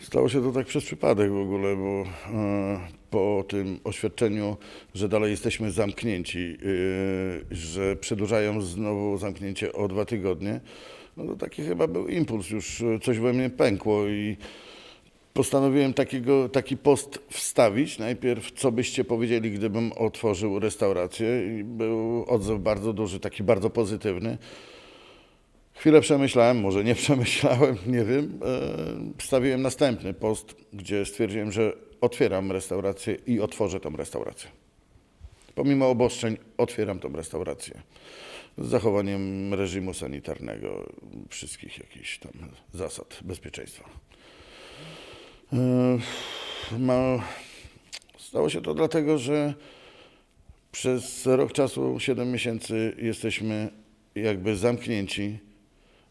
Stało się to tak przez przypadek w ogóle, bo e, po tym oświadczeniu, że dalej jesteśmy zamknięci, e, że przedłużają znowu zamknięcie o dwa tygodnie, no to taki chyba był impuls, już e, coś we mnie pękło i postanowiłem takiego, taki post wstawić. Najpierw, co byście powiedzieli, gdybym otworzył restaurację i był odzew bardzo duży, taki bardzo pozytywny. Chwilę przemyślałem, może nie przemyślałem, nie wiem. E, Wstawiłem następny post, gdzie stwierdziłem, że otwieram restaurację i otworzę tą restaurację. Pomimo obostrzeń otwieram tą restaurację. Z zachowaniem reżimu sanitarnego, wszystkich jakichś tam zasad bezpieczeństwa. E, stało się to dlatego, że przez rok czasu, 7 miesięcy jesteśmy jakby zamknięci.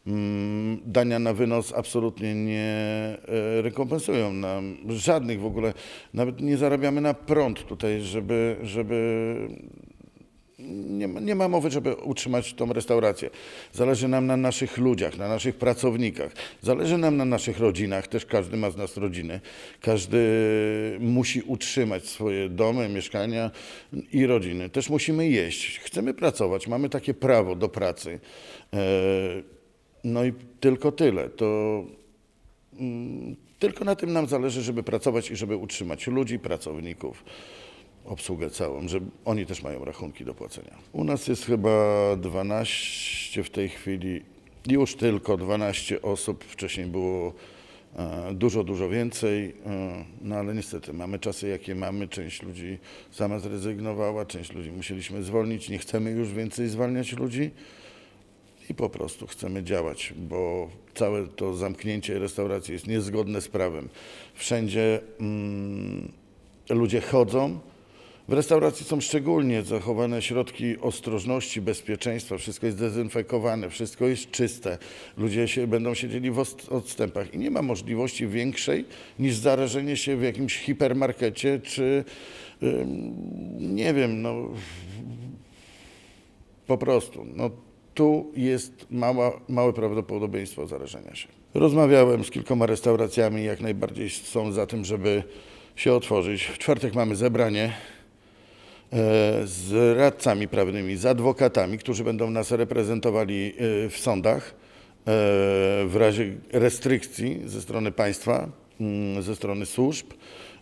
Mm, Dania na wynos absolutnie nie e, rekompensują nam żadnych w ogóle. Nawet nie zarabiamy na prąd tutaj, żeby, żeby nie nie ma mowy, żeby utrzymać tą restaurację. Zależy nam na naszych ludziach, na naszych pracownikach. Zależy nam na naszych rodzinach. Też każdy ma z nas rodziny. Każdy musi utrzymać swoje domy, mieszkania i rodziny. Też musimy jeść. Chcemy pracować. Mamy takie prawo do pracy. No i tylko tyle. To mm, tylko na tym nam zależy, żeby pracować i żeby utrzymać ludzi, pracowników obsługę całą, że oni też mają rachunki do płacenia. U nas jest chyba 12 w tej chwili, już tylko 12 osób, wcześniej było e, dużo, dużo więcej, e, no ale niestety mamy czasy jakie mamy, część ludzi sama zrezygnowała, część ludzi musieliśmy zwolnić, nie chcemy już więcej zwalniać ludzi i po prostu chcemy działać, bo całe to zamknięcie restauracji jest niezgodne z prawem. Wszędzie mm, ludzie chodzą. W restauracji są szczególnie zachowane środki ostrożności, bezpieczeństwa, wszystko jest dezynfekowane, wszystko jest czyste. Ludzie się, będą siedzieli w odstępach i nie ma możliwości większej niż zarażenie się w jakimś hipermarkecie czy nie wiem, no po prostu. No, tu jest mała, małe prawdopodobieństwo zarażenia się. Rozmawiałem z kilkoma restauracjami, jak najbardziej są za tym, żeby się otworzyć. W czwartek mamy zebranie e, z radcami prawnymi, z adwokatami, którzy będą nas reprezentowali e, w sądach e, w razie restrykcji ze strony państwa, mm, ze strony służb.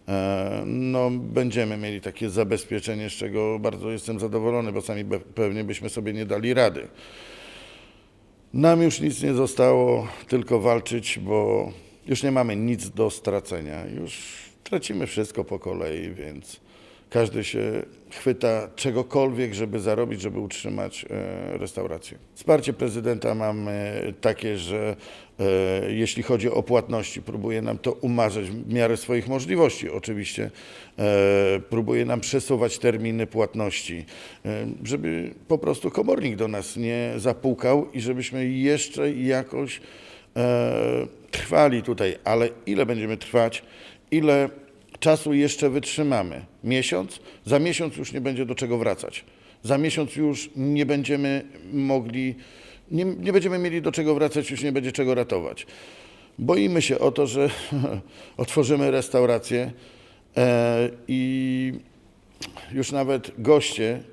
E, No, będziemy mieli takie zabezpieczenie, z czego bardzo jestem zadowolony, bo sami pewnie byśmy sobie nie dali rady. Nam już nic nie zostało, tylko walczyć, bo już nie mamy nic do stracenia. Już tracimy wszystko po kolei, więc każdy się chwyta czegokolwiek, żeby zarobić, żeby utrzymać e, restaurację. Wsparcie prezydenta mamy takie, że e, jeśli chodzi o płatności, próbuje nam to umarzać w miarę swoich możliwości oczywiście. E, próbuje nam przesuwać terminy płatności, e, żeby po prostu komornik do nas nie zapukał i żebyśmy jeszcze jakoś e, trwali tutaj. Ale ile będziemy trwać, ile czasu jeszcze wytrzymamy? Miesiąc? Za miesiąc już nie będzie do czego wracać. Za miesiąc już nie będziemy mogli, nie, nie będziemy mieli do czego wracać, już nie będzie czego ratować. Boimy się o to, że otworzymy restaurację e, i już nawet goście,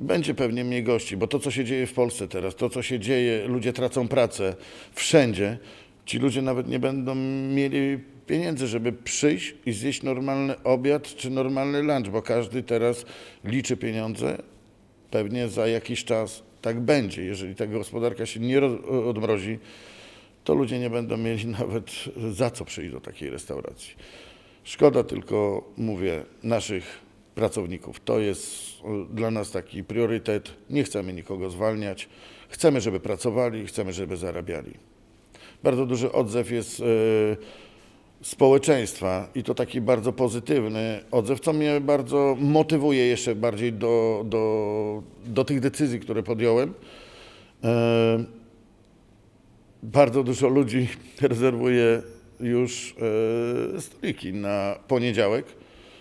będzie pewnie mniej gości, bo to, co się dzieje w Polsce teraz, to, co się dzieje, ludzie tracą pracę wszędzie, ci ludzie nawet nie będą mieli pieniędzy, żeby przyjść i zjeść normalny obiad czy normalny lunch, bo każdy teraz liczy pieniądze. Pewnie za jakiś czas tak będzie. Jeżeli ta gospodarka się nie roz- odmrozi, to ludzie nie będą mieli nawet za co przyjść do takiej restauracji. Szkoda tylko, mówię, naszych pracowników. To jest dla nas taki priorytet. Nie chcemy nikogo zwalniać. Chcemy, żeby pracowali, chcemy, żeby zarabiali. Bardzo duży odzew jest e, społeczeństwa i to taki bardzo pozytywny odzew, co mnie bardzo motywuje jeszcze bardziej do, do, do tych decyzji, które podjąłem. E, bardzo dużo ludzi rezerwuje już e, stoliki na poniedziałek.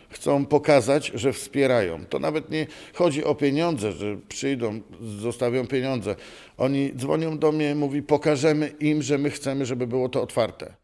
Chcą pokazać, że wspierają. To nawet nie chodzi o pieniądze, że przyjdą, zostawią pieniądze. Oni dzwonią do mnie, mówi, pokażemy im, że my chcemy, żeby było to otwarte.